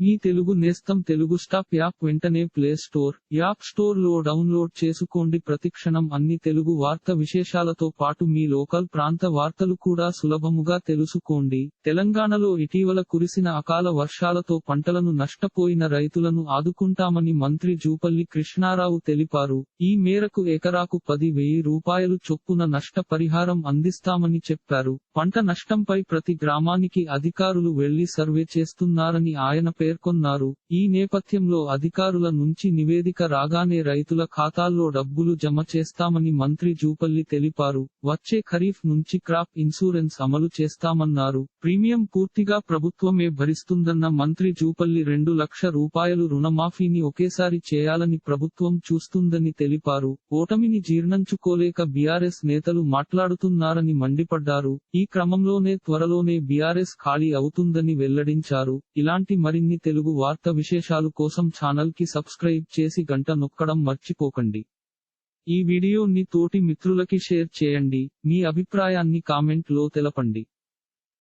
మీ తెలుగు నేస్తం Telugu stop app వెంటనే play store app స్టోర్లో డౌన్లోడ్ చేసుకోండి. ప్రతిక్షణం అన్ని తెలుగు వార్త విశేషాలతో పాటు మీ లోకల్ ప్రాంత వార్తలు కూడా సులభముగా తెలుసుకోండి. తెలంగాణలో ఇటీవల కురిసిన అకాల వర్షాలతో పంటలను నష్టపోయిన రైతులను ఆదుకుంటామని మంత్రి జూపల్లి కృష్ణారావు తెలిపారు. ఈ మేరకు ఎకరాకు పది వెయ్యి రూపాయలు చొప్పున నష్టపరిహారం అందిస్తామని చెప్పారు. పంట నష్టంపై ప్రతి గ్రామానికి అధికారులు వెళ్ళి సర్వే చేస్తున్నారని ఆయన పేర్కొన్నారు. ఈ నేపథ్యంలో అధికారుల నుంచి నివేదిక రాగానే రైతుల ఖాతాల్లో డబ్బులు జమ చేస్తామని మంత్రి జూపల్లి తెలిపారు. వచ్చే ఖరీఫ్ నుంచి క్రాప్ ఇన్సూరెన్స్ అమలు చేస్తామన్నారు. ప్రీమియం పూర్తిగా ప్రభుత్వమే భరిస్తుందన్న మంత్రి జూపల్లి రెండు లక్ష రూపాయలు రుణమాఫీని ఒకేసారి చేయాలని ప్రభుత్వం చూస్తుందని తెలిపారు. ఓటమిని జీర్ణంచుకోలేక బీఆర్ఎస్ నేతలు మాట్లాడుతున్నారని మండిపడ్డారు. ఈ క్రమంలోనే త్వరలోనే బీఆర్ఎస్ ఖాళీ అవుతుందని వెల్లడించారు. ఇలాంటి మరిన్ని తెలుగు వార్త విశేషాలు కోసం ఛానల్కి సబ్స్క్రైబ్ చేసి గంట నొక్కడం మర్చిపోకండి. ఈ వీడియోని తోటి మిత్రులకి షేర్ చేయండి. మీ అభిప్రాయాన్ని కామెంట్లో తెలపండి.